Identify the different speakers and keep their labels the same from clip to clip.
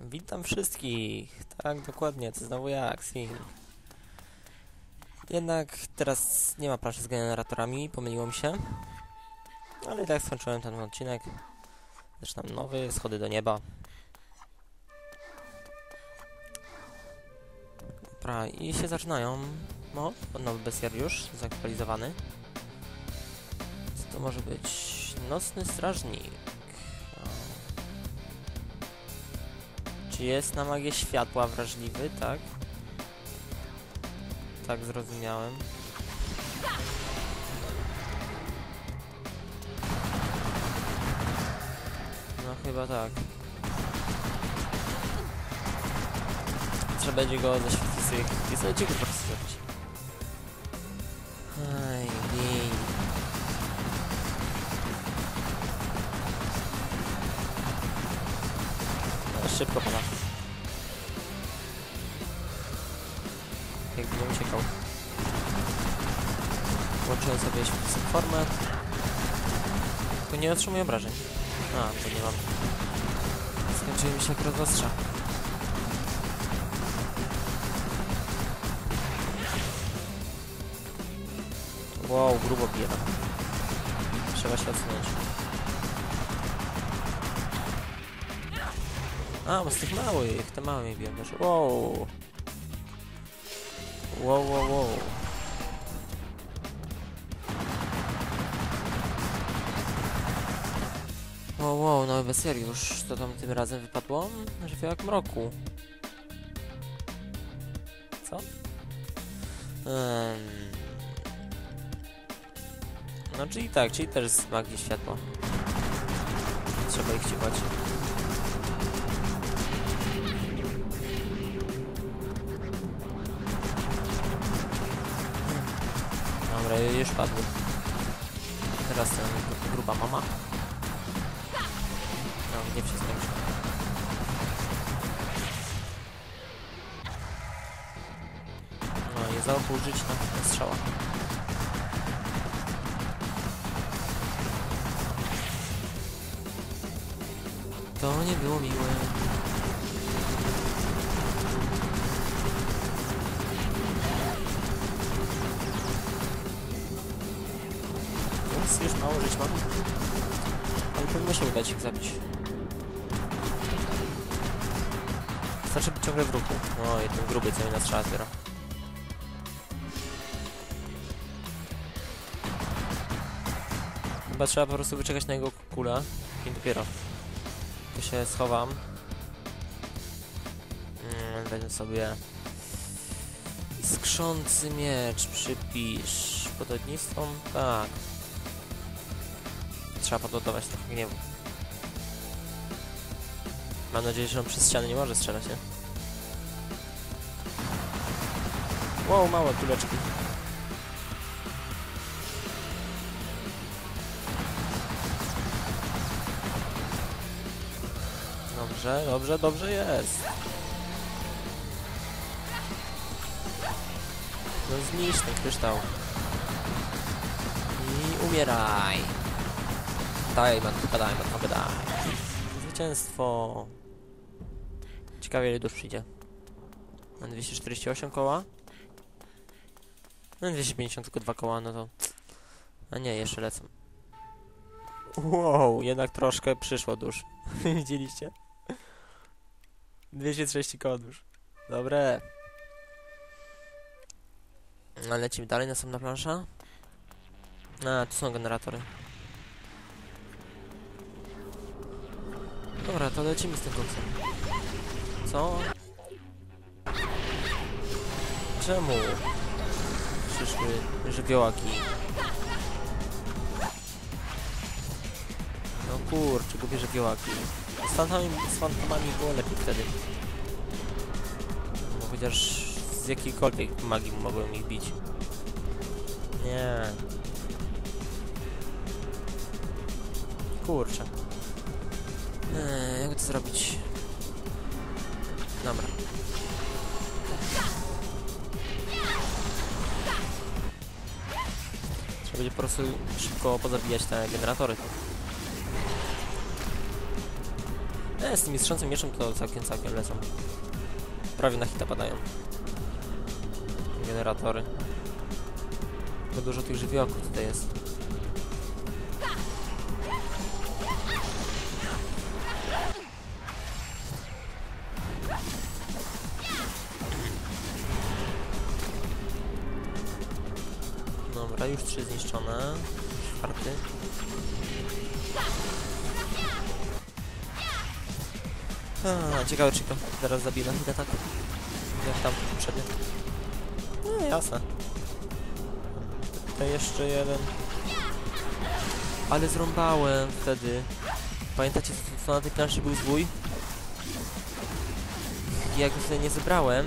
Speaker 1: Witam wszystkich. Tak, dokładnie, to znowu ja, Xing. Jednak teraz nie ma planszy z generatorami, pomyliło mi się. Ale i tak skończyłem ten odcinek. Zaczynam nowy, schody do nieba. Dobra, i się zaczynają. No, nowy bestiariusz, zaktualizowany. Co to może być? Nocny strażnik. Czy jest na magię światła wrażliwy, tak? Tak zrozumiałem. No chyba tak. Trzeba będzie go zaświecić sobie i sobie go po prostu zrobić. No, szybko pana. Jakby uciekał. Włączyłem sobie formę. Tylko nie otrzymuję obrażeń. A, to nie mam. Skończyły mi się akurat ostrza. Wow, grubo bije. Trzeba się odsunąć. A, bo z tych małych, te małe mnie biją. Wow. Wow, wow, wow. Wow, wow, nowy Beseriusz. To tam tym razem wypadło? Żywiołak mroku. Co? Um. No, czyli tak, czyli też z magii światła. Trzeba ich ciuchać. Dobra, już padły. Teraz ten gruba mama. No, nie się skończy. No, jest za życia na strzała. To nie było miłe. Ups, już mało żyć mam. Ale powinno się udać ich zabić. Wystarczy być ciągle w ruchu. O, i ten gruby, co mi na strzała zbiera. Chyba trzeba po prostu wyczekać na jego kulę i dopiero. Tu się schowam. Mm, Weźmy sobie skrzący miecz, przypisz pododnictwom, tak. Trzeba podładować trochę gniewu. Mam nadzieję, że on przez ściany nie może strzelać, nie? Wow, małe kuleczki. Dobrze, dobrze, dobrze jest. No zniszcz ten kryształ. I umieraj. Matko, daj, matko, daj. Zwycięstwo. Ciekawie, ile dusz przyjdzie. Mam 248 koła. No 250, tylko dwa koła, no to... A nie, jeszcze lecą. Wow, jednak troszkę przyszło dusz. Widzieliście? 230 koła dusz. Dobre. A lecimy dalej, następna plansza. A, tu są generatory. Dobra, to lecimy z tym koksem. Co? Czemu? Przyszły żywiołaki. No kurczę, głupie żywiołaki. Z fantomami, z fantomami było lepiej wtedy. No chociaż z jakiejkolwiek magii mogłem ich bić. Nie. Kurczę. Eee, jak to zrobić? Dobra. Trzeba będzie po prostu szybko pozabijać te generatory. E, z tym mistrzącym mieczem to całkiem, całkiem lecą. Prawie na hita padają. Generatory. Bo dużo tych żywiołków tutaj jest. Dobra, już trzy zniszczone. Czwarty. A, ciekawe czy to zaraz zabije na hita tak. Jak tam poprzednio. No jasne. Tutaj jeszcze jeden. Ale zrąbałem wtedy. Pamiętacie co, co na tej planszy był zwój? I jak go wtedy nie zebrałem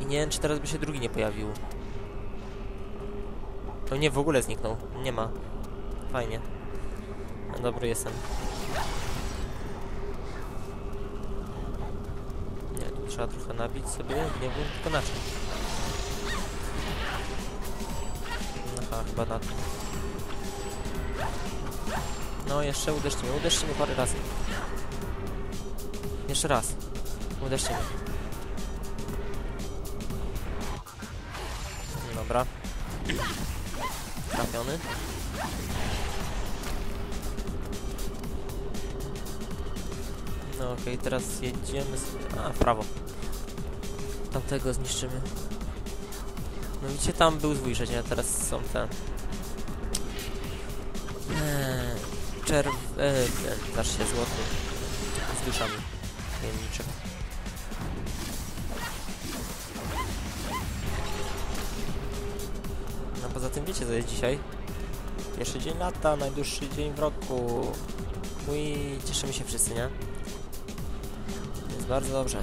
Speaker 1: i nie wiem czy teraz by się drugi nie pojawił. To nie, w ogóle zniknął. Nie ma. Fajnie. No, dobry jestem. Nie, trzeba trochę nabić sobie gniewu, tylko na czym? Aha, chyba na tym. No, jeszcze uderzcie mnie, uderzcie mnie parę razy. Jeszcze raz. Uderzcie mnie. Dobra. Trafiony. No okej, teraz jedziemy sobie... A, w prawo. Tamtego zniszczymy. No widzicie, tam był zwój a teraz są te... Eee, czerw... Eee, znaczy się złoty. Z duszami. Tajemniczych. Poza tym wiecie co jest dzisiaj? Pierwszy dzień lata, najdłuższy dzień w roku. Ui, cieszymy się wszyscy, nie? Jest bardzo dobrze.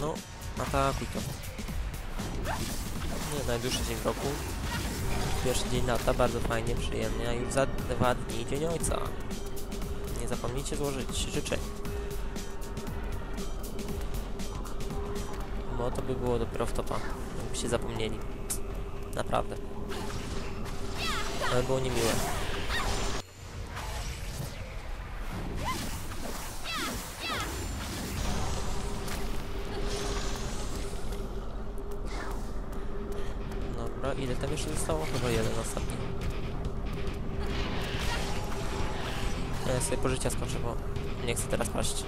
Speaker 1: No, atakuj to. Nie, najdłuższy dzień w roku. Pierwszy dzień lata, bardzo fajnie, przyjemnie, a już za dwa dni Dzień Ojca. Nie zapomnijcie złożyć życzeń. Bo to by było dopiero w topa, jakbyście zapomnieli. Naprawdę. Ale było niemiłe. Dobra, ile tam jeszcze zostało? Chyba jeden ostatni. Ja sobie pożycia skoczę, bo nie chcę teraz paść.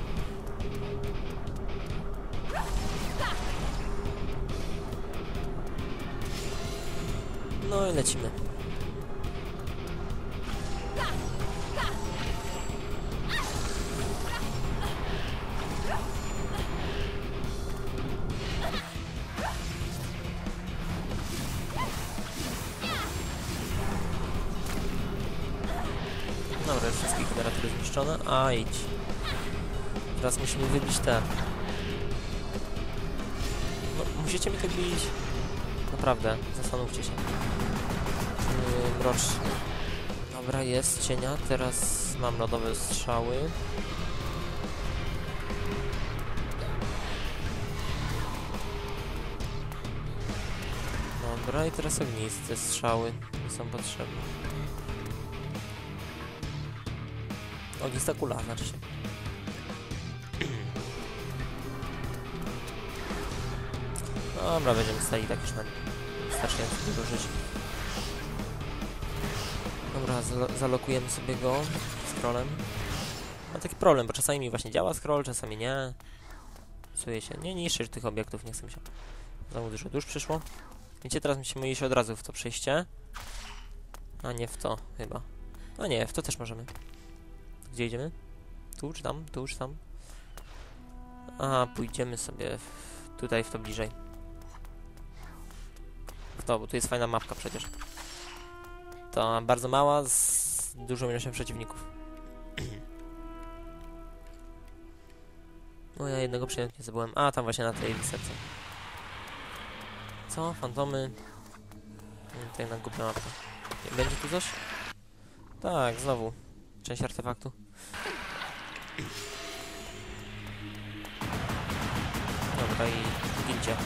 Speaker 1: No i lecimy. Dobra, wszystkie generatory zniszczone. A idź. Teraz musimy wybić te. No, musicie mi tak bić. Naprawdę, zastanówcie się. Mroczny. Dobra, jest cienia. Teraz mam lodowe strzały. Dobra, i teraz ogniste strzały mi są potrzebne. Ognista kula, znaczy. Dobra, będziemy stali tak już na wystarczająco dużo żyć. Dobra, zalo- zalokujemy sobie go scrollem. Mam taki problem, bo czasami mi właśnie działa scroll, czasami nie. Psuje się. Nie niszczysz tych obiektów, nie chcę się. Znowu dużo dusz przyszło. Wiecie, teraz musimy iść od razu w to przejście. A nie w to, chyba. A nie, w to też możemy. Gdzie idziemy? Tu czy tam? Tu czy tam? A, pójdziemy sobie w, tutaj w to bliżej. W to, bo tu jest fajna mapka przecież. To bardzo mała, z dużą ilością przeciwników. No ja jednego przyjemnie zabyłem. A, tam właśnie na tej wysepce. Co? Fantomy? Mm, Tutaj na głupia mapka. Nie, Będzie tu coś? Tak, znowu. Część artefaktu. Dobra i gincie.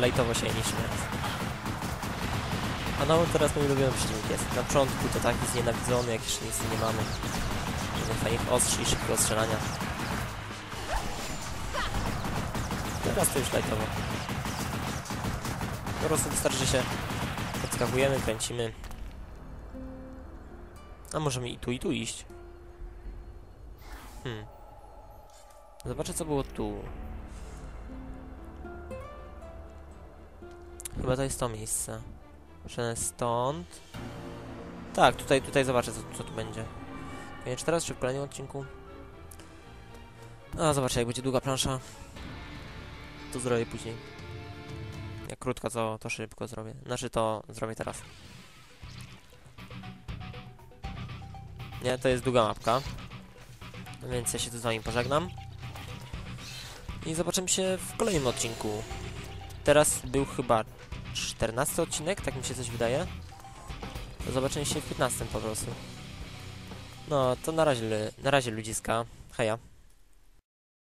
Speaker 1: Lightowo się niż teraz. A no teraz mój ulubiony przeciwnik jest. Na początku to taki znienawidzony, jak jeszcze nic nie mamy. Jeden fajnych ostrzy i szybkiego strzelania. Teraz to już lightowo. Po prostu wystarczy, się podskakujemy, kręcimy. A możemy i tu, i tu iść. Hmm. Zobaczę, co było tu. Chyba to jest to miejsce. Przynajmniej stąd. Tak, tutaj, tutaj zobaczę, co, co tu będzie. Nie, czy teraz, czy w kolejnym odcinku? A, zobaczę, jak będzie długa plansza. To zrobię później. Jak krótko, to, to szybko zrobię. Znaczy, to zrobię teraz. Nie, to jest długa mapka. Więc ja się tu z wami pożegnam. I zobaczymy się w kolejnym odcinku. Teraz był chyba 14 odcinek, tak mi się coś wydaje. Do zobaczenia się w 15 po prostu. No, to na razie, na razie ludziska. Heja.